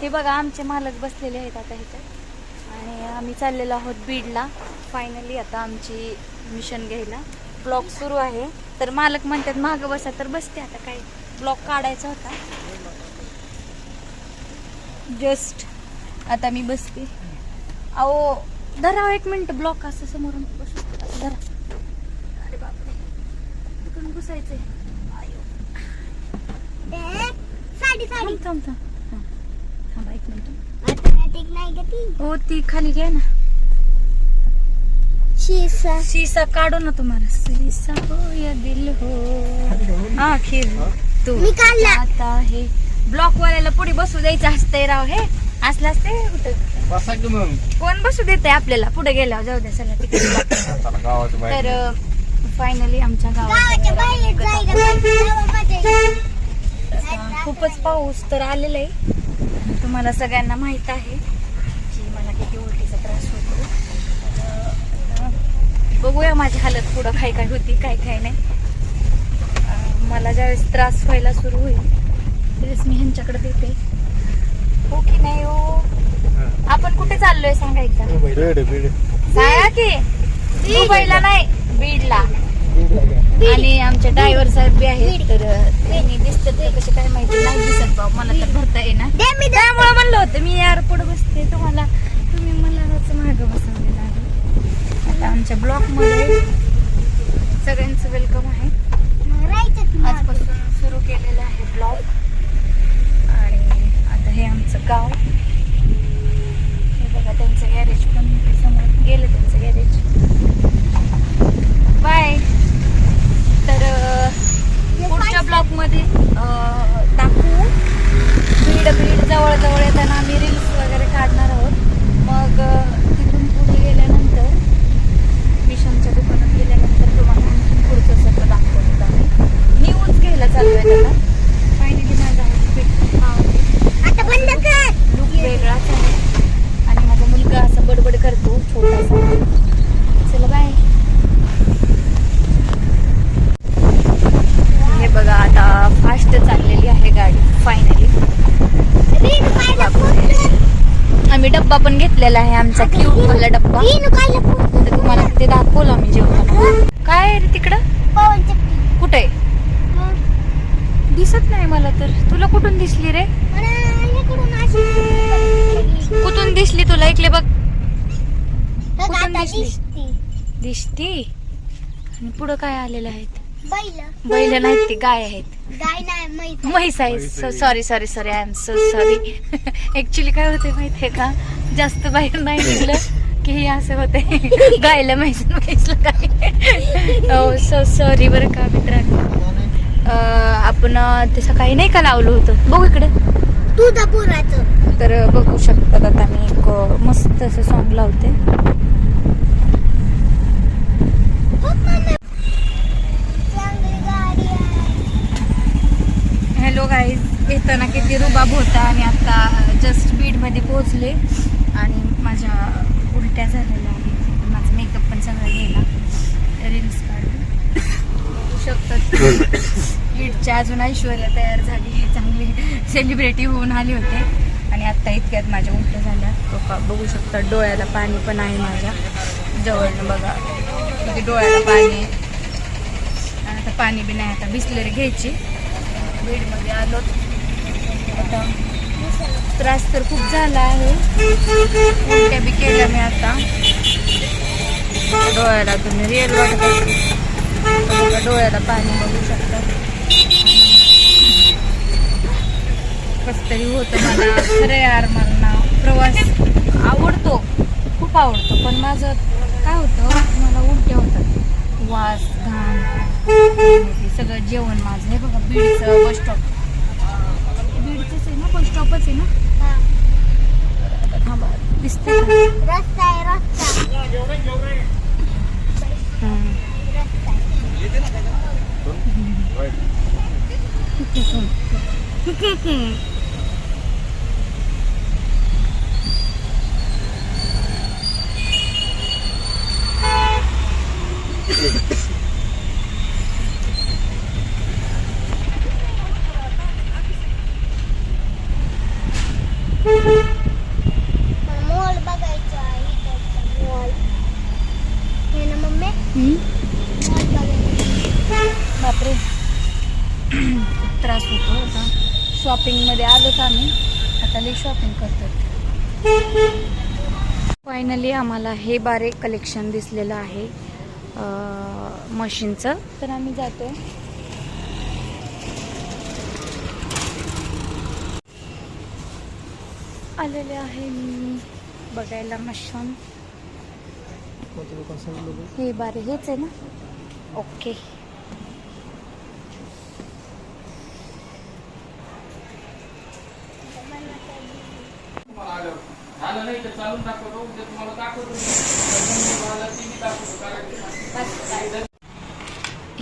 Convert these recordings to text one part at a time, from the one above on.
हे बघा आमचे मालक बसलेले आहेत आता ह्याच्यात आणि आम्ही चाललेलो आहोत बीडला. फायनली आता आमची मिशन घ्यायला. ब्लॉग सुरू आहे. तर मालक म्हणतात मागं बसा तर बसते. आता काय ब्लॉग काढायचा होता. जस्ट आता मी बसते. अहो धरा एक मिनिट ब्लॉक असं समोरून बसू. धरा. अरे बापरे. इकडून बसायचंय थांब थांब. हो ती खाली घ्या ना. शीसा शीसा काढू ना तुम्हाला. शीसा हो या दिल हो. आखिर तू. आता हे ब्लॉक वाल्याला पुढे बसू द्यायचं असतंय राव हे. असलं असते कोण बसू देते आपल्याला? पुढे गेल्यावर. जाऊ द्या चला तिकडे. तर फायनली आमच्या गावाच्या बाहेर गावात खूपच पाऊस तर आलेला आहे तुम्हाला सगळ्यांना माहीत आहे की मला किती उलटीचा त्रास होतो. बघूया माझी हालत पुढं काय काय होती काय काय नाही. मला ज्यावेळेस त्रास व्हायला सुरू होईल त्यावेळेस मी ह्यांच्याकडे देते हो की नाही हो? आपण कुठे चाललोय सांगा एकदा बेड बेड सांगा की. दुबईला नाही बीडला. आणि आमचे ड्रायव्हर साहेब बी आहेत तर त्यांनी दिसतात का कसे काय माहिती नाही दिसत बा मला तर भरता येणार त्यामुळे म्हणलं होतं मी यार पुढे बसते तुम्हाला तुम्ही मला माग बसवलेलं आहे. आता आमच्या ब्लॉकमध्ये सगळ्यांचं वेलकम आहे. आजपासून सुरू केलेलं आहे ब्लॉग आणि आता हे आमचं गाव. हे बघा त्यांचं गॅरेज पण समोर गेलं त्यांचं गॅरेज बाय तर अं, पुढच्या ब्लॉगमध्ये अं, टाकू बीड बीड जवळ जवळ येताना आम्ही रील्स वगैरे काढणार आहोत मग अं, तिथून पुढे गेल्यानंतर मिशनच्या दुकानात गेल्यानंतर तुम्हाला आणखी पुढचं सगळं दाखवतो आम्ही न्यूज घ्यायला चालू आहे आता फायनली माझा outfit हा आहे. आता बंद कर लुक वेगळाच आहे आणि माझा मुलगा असा बडबड करतो छोटासा चला बाय हे बघा आता फास्ट चाललेली आहे गाडी फायनली रीन कायला फोन आम्ही घेतलेला आहे आमचा क्यूट वाला डब्बा तर तुम्हाला ते दाखवलं आम्ही जेवताना. काय रे तिकडं? कुठे? आहे? दिसत नाही मला तर. तुला कुठून दिसली रे? कुठून दिसली तुला? ऐकले बघ. कुठून दिसली? दिसती. दिसती? आणि पुढं काय आलेलं आहेत बैल. बैल नाहीत ती गाय आहेत. गाय नाही मैस म्हैस आहे. म्हैस आहे. Sorry sorry sorry I am so sorry actually काय होते माहितीये का? जास्त बाहेर नाही निघलं की हे असं होते गायला म्हैसला काय सो सॉरी बरं का मित्रांनो. आपण अं, ते सकाळी नाही का लावलं होतं? बघू इकडे. तुळजापुराचं. तर बघू शकतात आता मी एक मस्त असं सॉन्ग लावते. हॅलो गाईज येताना किती रुबाब होता आणि आता जस्ट बीडमध्ये पोहोचले. आणि माझ्या उलट्या झालेल्या आहेत. माझा मेकअप पण सगळा गेला. रील्स काढून. बघू शकतात बीडच्या अजून ऐश्वर्या तयार झाली. चांगली सेलिब्रिटी होऊन आली होते. आणि आत्ता इतक्यात माझ्या उलट्या झाल्या. तो का बघू शकता डोळ्याला पाणी पण आहे माझ्या. जवळनं बघा. किती डोळ्याला पाणी आहे. आता पाणी बी नाही. आता बिस्लरी घ्यायची. बीडमध्ये आलो आता त्रास तर खूप झाला आहे. उलट्या बी केल्या मी आता. डोळ्याला तुम्ही रिअल वाटत डोळ्याला पाणी बघू शकता. कस तरी होतं मला. खरं यार मला ना प्रवास आवडतो. खूप आवडतो. पण माझं काय होतं? मला उलट्या होतात. वास घाण सगळं जेवण माझं. हे बघा बीडचं बस स्टॉप ना? थांबा दिसते ठीक आहे बापरे. त्रास होतो आता शॉपिंगमध्ये आलोच आम्ही. आता लई शॉपिंग करतो फायनली आम्हाला हे बारे कलेक्शन दिसलेलं आहे. मशीनचं. तर आम्ही जातोय. आलेले आहे मी बघायला मशीन. हे बारे हेच आहे ना? ओके झालं. नाही तर चालून दाखवतो. उद्या तुम्हाला दाखवतो. तुम्हाला TV दाखवतो कारण की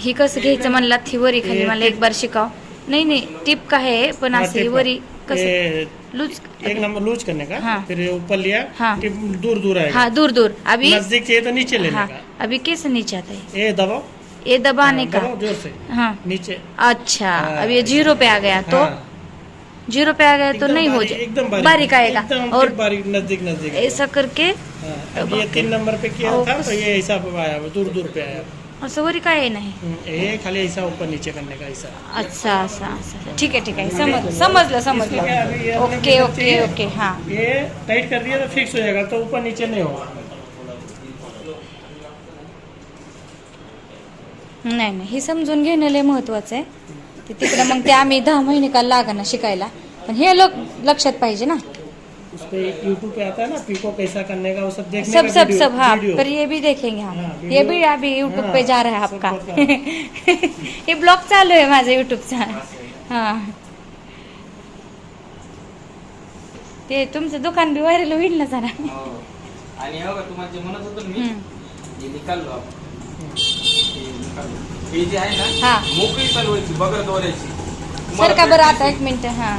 ही कसं घ्यायचं म्हणला? वरी खाली मला एक बार शिकाव. नहीं नहीं टिप का है? पण हाँ, असं ही वरी कसं? लूज एक नंबर लूज करने का? हाँ। फिर ऊपर लिया हाँ। टिप दूर दूर आएगा. हाँ दूर दूर. अभी नज़दीक चाहिए तो नीचे लेने हाँ. का? अभी कैसे नीचे आता है? ये दबाओ। ये दबाने हाँ, का। ज़ोर से। हाँ। नीचे। अच्छा। हाँ, अब ये ज़ीरो पे आ गया तो हाँ, जीरो पे आ गया तो नहीं हो जाए। एकदम बारीक बारीक आएगा। और बारीक नजदीक नजदीक ऐसा करके ये तीन नंबर पे किया था तो ये ऐसा आया दूर दूर पे आया। असं वरी काय नाही। खाली ऐसा ऊपर नीचे करने का ऐसा। अच्छा असं ठीक आहे ठीक आहे समज समजलं है, समजलं ओके ओके। ओके हाँ। ये टाइट कर दिया तो फिक्स हो जाएगा तो ऊपर नीचे नहीं होगा। नाही नाही हे समजून घेणं लय महत्वाचं आहे. ते तिकडे मग ते आम्ही दहा महिने का लागा ना शिकायला. पण हे लोक लक्षात पाहिजे ना. उस पे यूट्यूब पे आता है ना पीको कैसा करने का वो सब देखने सब का सब वीडियो- सब हाँ वीडियो। पर ये भी देखेंगे हम। हाँ, ये वीडियो- भी अभी यूट्यूब पे जा रहा है आपका। है। ये ब्लॉग चालू आहे माझा यूट्यूबचा हा। ते तुमचं दुकान बी व्हायरल होईल ना जरा. हो. आणि हे बघा तुम्हाला जे म्हणत होतो ना मी हम्म. हे निकालो आपण. हे निकालो. हे जे आहे ना हा. मोकळी चालवायची बगर दोऱ्याची सर का बरं आता एक मिनिट हा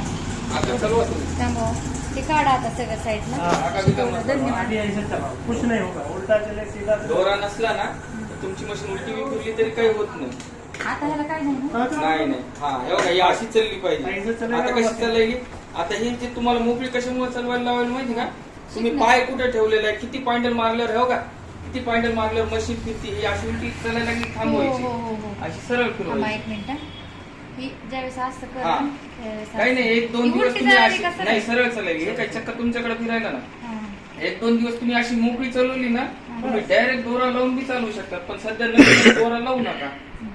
आता चालवा तुम्ही. त्यामुळं ते काढा आता सगळं हाँ, शिकवलं धन्यवाद आगे ऐसे चलाओ कुछ नहीं होगा उल्टा चले सीधा चले। दोरा नसला ना तर तुमची मशीन उलटी बी फिरली तरी काही होत नाही आता ह्याला काय नाही ना? हाँ, चलो। नाही नाही हा हे बघा ही अशी चालली ऐसे पाहिजे चलेगा आता कशी बस. चालली आता हे जे तुम्हाला मोकळी कशामुळे चालवायला लावायला माहिती का तुम्ही. पाय कुठे ठेवलेला आहे किती पॉइंटर मारल्यावर हो का किती पॉइंटर मारल्यावर मशीन फिरती ही अशी उलटी चालायला लागली थांबवायची. हो हो हो अशी सरळ थांबा फिरवायची एक मिनिट हा. ही ज्यावेळेस असं कर हा. काही नाही एक दोन दिवस तुम्ही अशी नाही सरळ चालायली हे काय चक्क तुमच्याकडे फिरायला ना? एक दोन दिवस तुम्ही अशी मोकळी चालवली ना तुम्ही डायरेक्ट दोरा लावून बी चालवू शकतात पण सध्या नवीन दोरा लावू नका.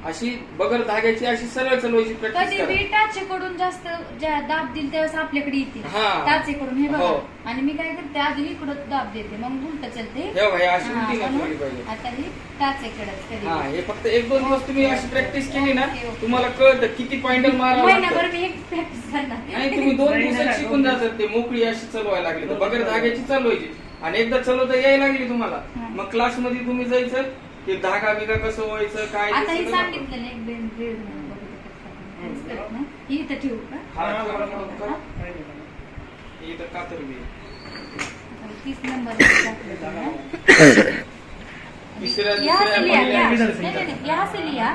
अशी बगर धाग्याची अशी सरळ चालवायची प्रॅक्टिस कधी करा. बी टाचेकडून जास्त ज्या दाब दिल त्यावेळेस आपल्याकडे येते हा. टाचेकडून हे बघा. हो. आणि मी काय करते आधी इकडं दाब देते. मग उलट चलते. हे बघा, हे अशी हा, उलटी नाही म्हणून ठेवली पाहिजे. आता ही कधी हा हे फक्त एक दोन दिवस तुम्ही अशी प्रॅक्टिस केली ना ओके, ओके. तुम्हाला कळतं किती पॉइंटर मारावं महिनाभर मी एक प्रॅक्टिस करणार. नाही तुम्ही दोन नाही, दिवसात शिकून जातात ते मोकळी अशी चालवायला लागली तर बगर धाग्याची चालवायची आणि एकदा चालवता यायला लागली तुम्हाला. हा. मग क्लासमध्ये तुम्ही जायचं ते धागा बिगा कसं व्हायचं काय आता हे सांगितलं ना एक? ही. इथं ठेवू का? हा, हाँ, हाँ। हे इथं कातर बी आहे. आता तीस नंबर तिसऱ्या यहाँ से लिया क्या दुसऱ्या इधर से, नहीं नहीं इधर। नहीं, यहाँ से लिया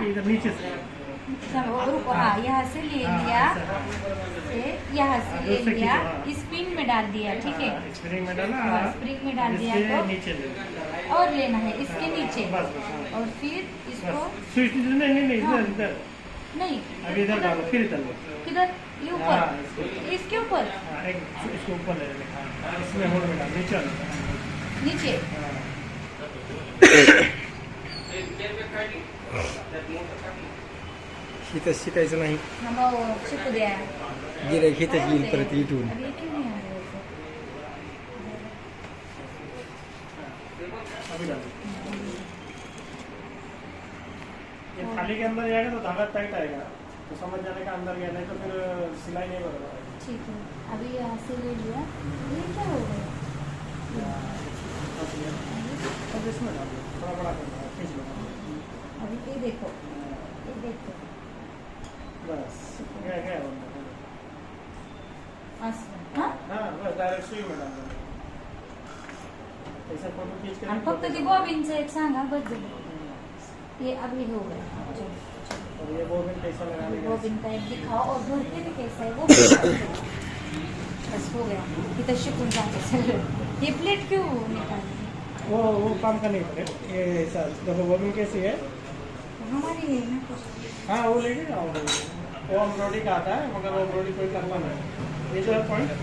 इधर नीचे से चलो, रुको हाँ यहाँ से ले हाँ, लिया से यहाँ से ले लिया हाँ। में डाल दिया ठीक है हाँ, स्प्रिंग में डाला हाँ, स्प्रिंग में डाल दिया तो नीचे ले और लेना है इसके नीचे हाँ। और फिर इसको स्विच नहीं नहीं नहीं हाँ। इधर इधर नहीं अभी इधर डालो फिर इधर किधर ये हाँ, ऊपर इसके ऊपर हाँ, एक इसको ऊपर ले लेना हाँ, इसमें होल्ड में डाल नीचे नीचे इथं शिकायचं नाही हाँ वो शिकू द्या गिरायक इथंच येईल परत इथून अभी क्यों नहीं आ रहा है अभी डालो ये थाली के अंदर जाएगा तो धागा टाइट आएगा तो समझ जाने का अंदर गया नहीं तो फिर सिलाई नहीं बराबर आएगी। ठीक है अभी यहाँ से ले लिया ये क्या हो गया अब इसमें डाल दो थोड़ा बड़ा करना है खींच लो अभी ये देखो ये देखो बस। बंदा असं हाँ? हाँ? बस डायरेक्ट सुई में ऐसा फ़ोटो खींच के आणि फक्त ती बॉबिनचं एक सांगा बस झालं ये अभी हो गया। चलो और ये बोबिन कैसा लगाने का बॉबिन का एक दिखाओ और भरते भी कैसा है वो? बस हो गया। इथं शिकून जाते सगळं हे प्लेट क्यों निकाली? वो वो काम का नहीं पड़े ये ऐसा देखो वर्किंग कैसी है। हमारी है ना तो हाँ वो लेके जाओ वो एम्ब्रॉयडरी का आता है मगर वो एम्ब्रॉयडरी कोई करना नहीं ये जो है पॉइंट